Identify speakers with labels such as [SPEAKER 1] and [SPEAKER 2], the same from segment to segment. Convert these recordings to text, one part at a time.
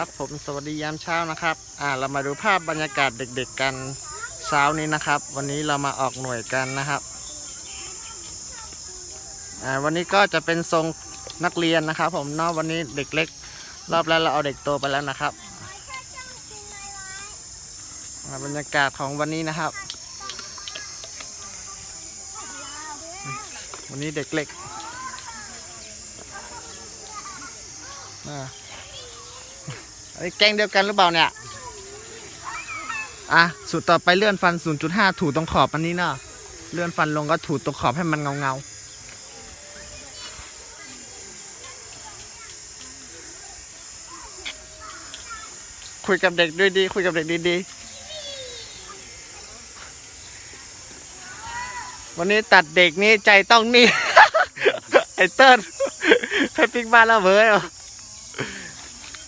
[SPEAKER 1] ครับผมสวัสดียามเช้านะครับ อ่าเรามาดูภาพบรรยากาศเด็กๆกันเช้านี้นะครับ วันนี้เรามาออกหน่วยกันนะครับ อ่าวันนี้ก็จะเป็นทรงนักเรียนนะครับ ผมนอกวันนี้เด็กเล็ก รอบแล้วเราเอาเด็กโตไปแล้วนะครับอ่าบรรยากาศของวันนี้นะครับ วันนี้เด็กเล็กอ่า แกงเดียวกันหรือเปล่าเนี่ย อะสุดต่อไปเลื่อนฟัน 0.5 ถูตรงขอบอันนี้เนาะ เลื่อนฟันลงก็ถูตรงขอบให้มันเงาเงาคุยกับเด็กด้วยดี คุยกับเด็กดีๆ วันนี้ตัดเด็กนี่ใจต้องนี่ ไอ้เติ้ลให้ปิ๊กบ้านแล้วเว้ย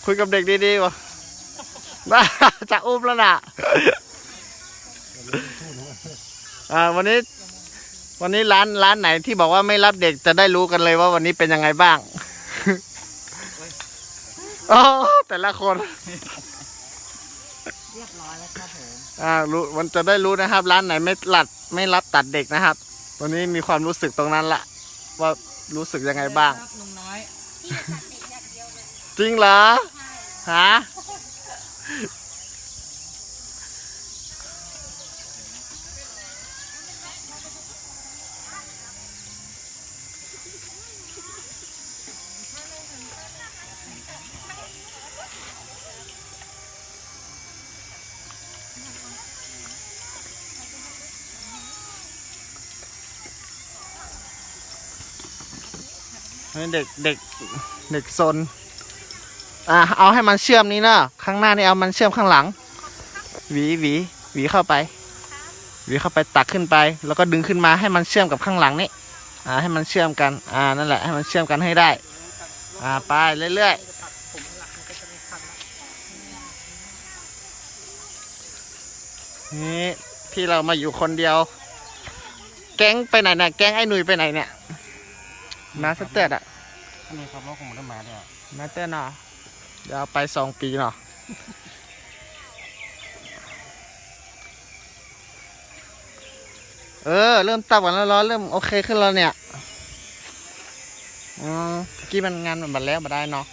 [SPEAKER 1] คุยกับเด็กดีๆวะน่าจะอุ้มแล้วน่ะอ่าวันนี้ วันนี้ร้านร้านไหนที่บอกว่าไม่รับเด็กจะได้รู้กันเลยว่าวันนี้เป็นยังไงบ้างโอ้แต่ละคน
[SPEAKER 2] เรียบร้อยแล้วครับผม
[SPEAKER 1] อ่ารู้มันจะได้รู้นะครับ ร้านไหนไม่หลัดไม่รับตัดเด็กนะครับ วันนี้มีความรู้สึกตรงนั้นละว่ารู้สึกยังไงบ้าง
[SPEAKER 2] ครับลุงน้อย
[SPEAKER 1] จ จริงเหรอฮะเด็กเด็กเด็กซน อ่าเอาให้มันเชื่อมนี้เนอะข้างหน้านี่เอามันเชื่อมข้างหลัง หวีหวีหวีเข้าไป หวีเข้าไปตักขึ้นไป แล้วก็ดึงขึ้นมาให้มันเชื่อมกับข้างหลังนี่อ่าให้มันเชื่อมกันอ่านั่นแหละให้มันเชื่อมกันให้ได้ อ่าไปเรื่อยๆนี่ที่เรามาอยู่คนเดียว แก๊งไปไหนเนี่ยแก๊งไอ้หนุ่ยไปไหนเนี่ยมาสเตอร์อะ
[SPEAKER 3] นี่ครับเราคงไม่ได้มาเนี่ย
[SPEAKER 1] มาเตอร์เนาะ ยาวไปสองปีเนาะเออ เริ่มตับกันแล้วร้อนเริ่มโอเคขึ้นแล้วเนี่ย อืมเมื่อกี้มันงานมันบัดแล้วมาได้เนาะ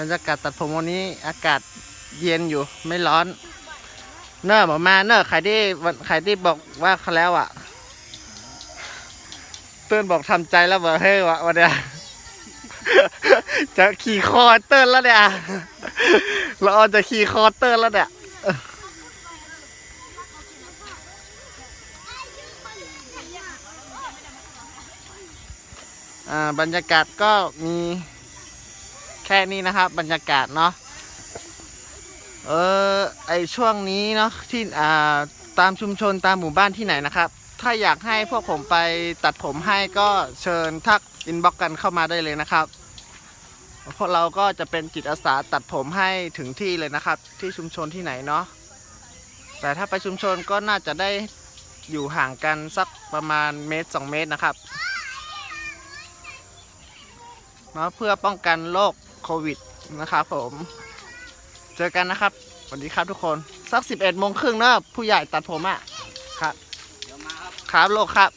[SPEAKER 1] บรรยากาศตัดผมวันนี้อากาศเย็นอยู่ไม่ร้อน เนอะหมอมาเนอะใครที่ใครที่บอกว่าเขาแล้วอะเติ้นบอกทำใจแล้วบอกเฮ้ยวะวันเนี้ยจะขี่คอเติ้นแล้วเนี่ยเราจะขี่คอเติ้นแล้วเนี่ยบรรยากาศก็มี ค่นี้นะครับ บรรยากาศเนาะเออไอช่วงนี้เนาะที่อ่าตามชุมชนตามหมู่บ้านที่ไหนนะครับ ถ้าอยากให้พวกผมไปตัดผมให้ก็เชิญทักอินบ็อกกันเข้ามาได้เลยนะครับพวกเราก็จะเป็นจิตอาสาตัดผมให้ถึงที่เลยนะครับ ที่ชุมชนที่ไหนเนาะแต่ถ้าไปชุมชนก็น่าจะได้อยู่ห่างกันสักประมาณเมตรสองเมตรนะครับเนาะเพื่อป้องกันโรค วิดนะครับผม เจอกันนะครับสวัสดีครับทุกคน สักสิบเอ็ดโมงครึ่งเนอะผู้ใหญ่ตัดผมอะ่ะ
[SPEAKER 3] ครับ
[SPEAKER 1] ครับโลกครับ